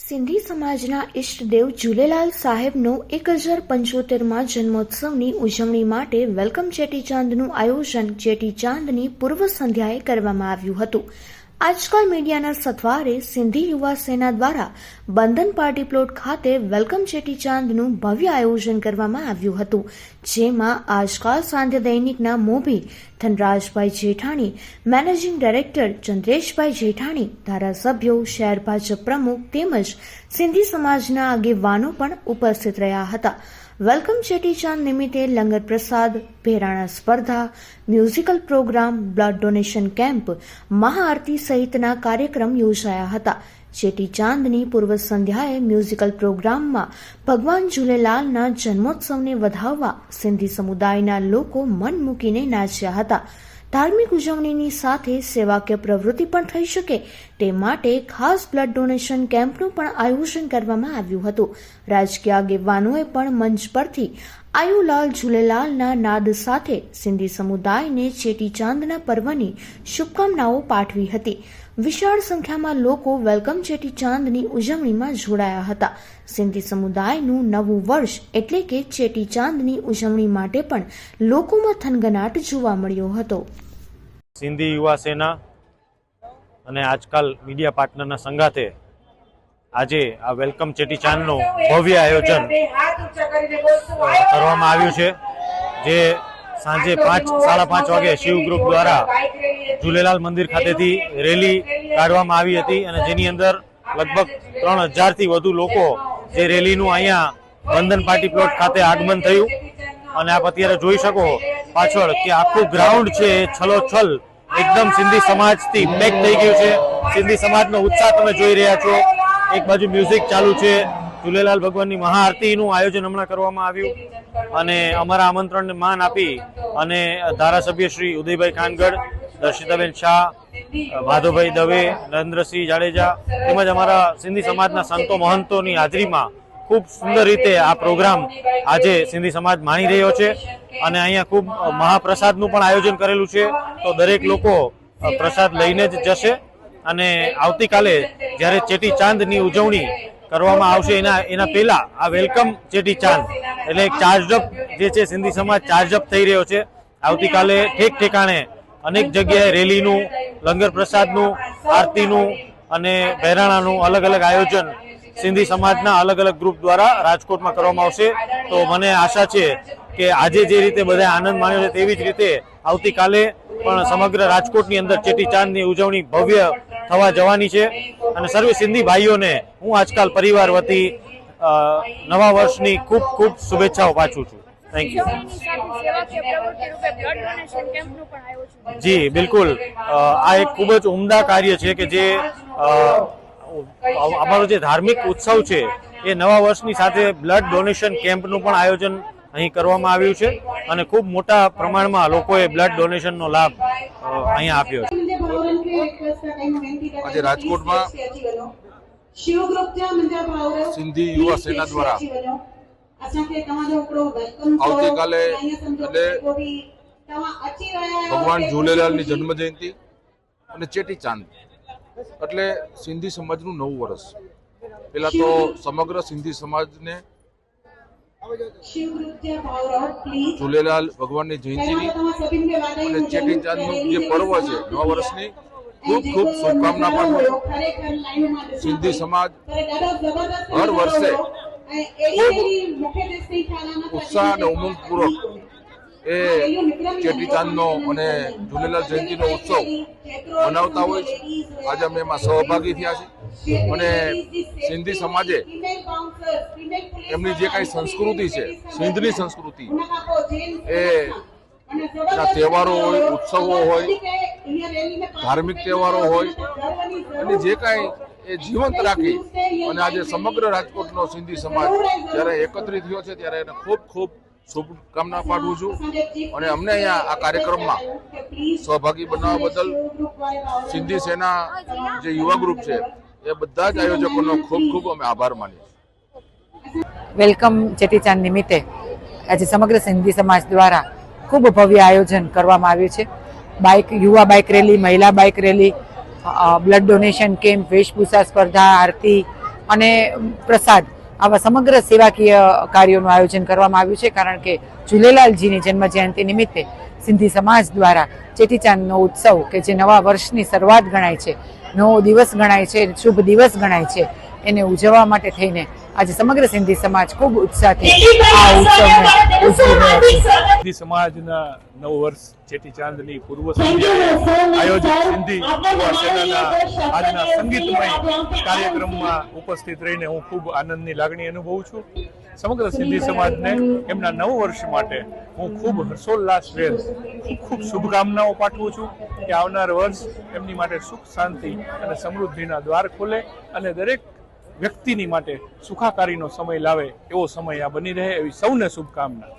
સિંધી સમાજના ઈષ્ટદેવ ઝૂલેલાલ સાહેબનો એક હજાર પંચોતેરમાં જન્મોત્સવની ઉજવણી માટે વેલકમ ચેટીચાંદનું આયોજન ચેટીચાંદની પૂર્વ સંધ્યાએ કરવામાં આવ્યું હતું. આજકાલ મીડિયાના સથવારે સિંધી યુવા સેના દ્વારા બંધન પાર્ટી પ્લોટ ખાતે વેલકમ ચેટીચાંદનું ભવ્ય આયોજન કરવામાં આવ્યું હતું. જેમાં આજકાલ સાંધ્ય દૈનિકના મોભી ધનરાજભાઈ જેઠાણી મેનેજિંગ ડાયરેક્ટર ચંદ્રેશભાઈ જેઠાણી, ધારાસભ્યો, શહેર ભાજપ પ્રમુખ તેમજ સિંધી સમાજના આગેવાનો પણ ઉપસ્થિત રહ્યા હતા. વેલકમ ચેટીચાંદ નિમિત્તે લંગર પ્રસાદ, ભેરાણા સ્પર્ધા musical programme blood donation camp મહાઆરતી સહિતના કાર્યક્રમ યોજાયા હતા. ચેટીચાંદની પૂર્વ સંધ્યાએ મ્યુઝિકલ પ્રોગ્રામમાં ભગવાન ઝૂલેલાલના જન્મોત્સવને વધાવવા સિંધી સમુદાયના લોકો મન મૂકીને નાચ્યા હતા. ધાર્મિક ઉજવણીની સાથે સેવાકીય પ્રવૃત્તિ પણ થઈ શકે તે માટે ખાસ બ્લડ ડોનેશન કેમ્પનું પણ આયોજન કરવામાં આવ્યું હતું. રાજકીય આગેવાનોએ પણ મંચ પરથી આયુલાલ ઝુલેલાલના નાદ સાથે સિંધી સમુદાયને ચેટીચાંદના પર્વની શુભકામનાઓ પાઠવી હતી. વિશાળ સંખ્યામાં લોકો વેલકમ ચેટીચાંદની ઉજવણીમાં જોડાયા હતા. સિંધી સમુદાયનું નવું વર્ષ એટલે કે ચેટીચાંદની ઉજવણી માટે પણ લોકોમાં થનગનાટ જોવા મળ્યો હતો. સિંધી યુવા સેના અને આજકાલ મીડિયા પાર્ટનરના સંગાથે આજે આ વેલકમ ચેટીચાંદનું ભવ્ય આયોજન કરવામાં આવ્યું છે. જે સાંજે પાંચ સાડા પાંચ વાગે શિવ ગ્રુપ દ્વારા ઝૂલેલાલ મંદિર ખાતેથી રેલી કાઢવામાં આવી હતી અને જેની અંદર લગભગ ત્રણ હજારથી વધુ લોકો જે રેલીનું અહીંયા બંધન પાર્ટી પ્લોટ ખાતે આગમન થયું. અને આપ અત્યારે જોઈ શકો પાછળ કે આખું ગ્રાઉન્ડ છે એ છલોછલ. એકદમ સિંધી સમાજથી પેક થઈ ગયું છે. સિંધી સમાજનો ઉત્સાહ તમે જોઈ રહ્યા છો. એક બાજુ મ્યુઝિક ચાલુ છે. ઝૂલેલાલ ભગવાનની મહાઆરતીનું આયોજન હમણાં કરવામાં આવ્યું અને અમારા આમંત્રણને માન આપી અને ધારાસભ્ય શ્રી ઉદયભાઈ ખાનગઢ, દર્શિતાબેન શાહ માધવભાઈ દવે, નરેન્દ્રસિંહ જાડેજા તેમજ અમારા સિંધી સમાજના સંતો મહંતોની હાજરીમાં ખૂબ સુંદર રીતે આ પ્રોગ્રામ આજે સિંધી સમાજ માણી રહ્યો છે અને અહીંયા ખૂબ મહાપ્રસાદનું પણ આયોજન કરેલું છે. તો દરેક લોકો પ્રસાદ લઈને જ જશે અને આવતીકાલે જ્યારે ચેટી ચાંદની ઉજવણી કરવામાં આવશે એના એના પહેલા આ વેલકમ ચેટી ચાંદ. એટલે એક ચાર્જઅપ જે છે સિંધી સમાજ ચાર્જઅપ થઈ રહ્યો છે. આવતીકાલે ઠેક ઠેકાણે અનેક જગ્યાએ રેલીનું લંગર પ્રસાદનું આરતીનું અને બહેરાણાનું અલગ અલગ આયોજન સિંધી સમાજના અલગ અલગ ગ્રુપ દ્વારા રાજકોટમાં કરવામાં આવશે. તો મને આશા છે કે આજે જે રીતે બધા આનંદ માણ્યો છે તેવી જ રીતે આવતીકાલે પણ સમગ્ર રાજકોટની અંદર ચેટીચાંદની ઉજવણી ભવ્ય થવા જવાની છે. અને સર્વે સિંધી ભાઈઓને હું આજકાલ પરિવાર વતી નવા વર્ષની ખૂબ ખૂબ શુભેચ્છાઓ પાછું છું. થેન્ક યુ જી, બિલકુલ. આ એક ખૂબ જ ઉમદા કાર્ય છે કે જે અમારો જે ધાર્મિક ઉત્સવ છે, એ નવા વર્ષની સાથે બ્લડ ડોનેશન કેમ્પનું પણ આયોજન અહીં કરવામાં આવ્યું છે અને ખૂબ મોટા પ્રમાણમાં લોકોએ બ્લડ ડોનેશનનો લાભ અહીંયા આપ્યો છે. આજે રાજકોટમાં સિંધી યુવા સેના દ્વારા. આવતીકાલે એટલે ભગવાન ઝૂલેલાલની જન્મ જયંતિ અને ચેટી ચાંદ. એટલે સિંધી સમાજનું નવું વર્ષ. પેલા તો સમગ્ર સિંધી સમાજને ઝૂલેલાલ ભગવાનની જયંતિની અને ચેટી ચાંદનું જે પર્વ છે નવા વર્ષની ખૂબ ખૂબ શુભકામના પાઠવું. સિંધી સમાજ હર વર્ષે ઉત્સાહ અને ઉમંગપૂર્વક એ ચેટીચાંદનો અને ઝૂલેલાલ જયંતિનો ઉત્સવ મનાવતા હોય છે. આજે અમે એમાં સહભાગી થયા છે. અને સિંધી સમાજે એમની જે કાંઈ સંસ્કૃતિ છે સિંધની સંસ્કૃતિ એ તહેવારો હોય ઉત્સવો હોય ધાર્મિક તહેવારો હોય અને જે કાંઈ એ જીવંત રાખી અને આજે સમગ્ર રાજકોટનો સિંધી સમાજ જ્યારે એકત્રિત થયો છે ત્યારે એને ખૂબ ખૂબ શુભકામના પાઠવું છું. અને અમને અહીંયા આ કાર્યક્રમમાં સહભાગી બનાવવા બદલ સિંધી સેના જે યુવા ગ્રુપ છે એ બધા જ આયોજકોનો ખૂબ ખૂબ અમે આભાર માનીએ વેલકમ ચેટીચાંદ નિમિત્તે આજે સમગ્ર સિંધી સમાજ દ્વારા ખૂબ ભવ્ય આયોજન કરવામાં આવ્યું છે. બાઇક, યુવા બાઇક રેલી, મહિલા bike rally blood donation camp, વેશભૂષા સ્પર્ધા, આરતી અને પ્રસાદ આવા સમગ્ર સેવાકીય કાર્યોનું આયોજન કરવામાં આવ્યું છે કારણ કે ઝૂલેલાલજીની જન્મ જયંતિ નિમિત્તે સિંધી સમાજ દ્વારા ચેટીચાંદનો ઉત્સવ કે જે નવા વર્ષની શરૂઆત ગણાય છે, નવો દિવસ ગણાય છે, શુભ દિવસ ગણાય છે એને ઉજવવા માટે થઈને આજે સમગ્ર સિંધી સમાજ ખૂબ ઉત્સાહથી આ ઉત્સવને ઉજવી રહ્યા છે. સિંધી સમાજના નવ વર્ષ ચેટીચાંદની પૂર્વ સંધ્યાએ આયોજિત સિંધી આજના સંગીતમય કાર્યક્રમમાં ઉપસ્થિત રહીને હું ખૂબ આનંદની લાગણી અનુભવું છું. સમગ્ર સિંધી સમાજને એમના નવ વર્ષ માટે હું ખૂબ હર્ષોલ્લાસભેર ખૂબ ખૂબ શુભકામનાઓ પાઠવું છું કે આવનાર વર્ષ એમની માટે સુખ શાંતિ અને સમૃદ્ધિના દ્વાર ખોલે અને દરેક વ્યક્તિની માટે સુખાકારીનો સમય લાવે એવો સમય આ બની રહે એવી સૌને શુભકામના.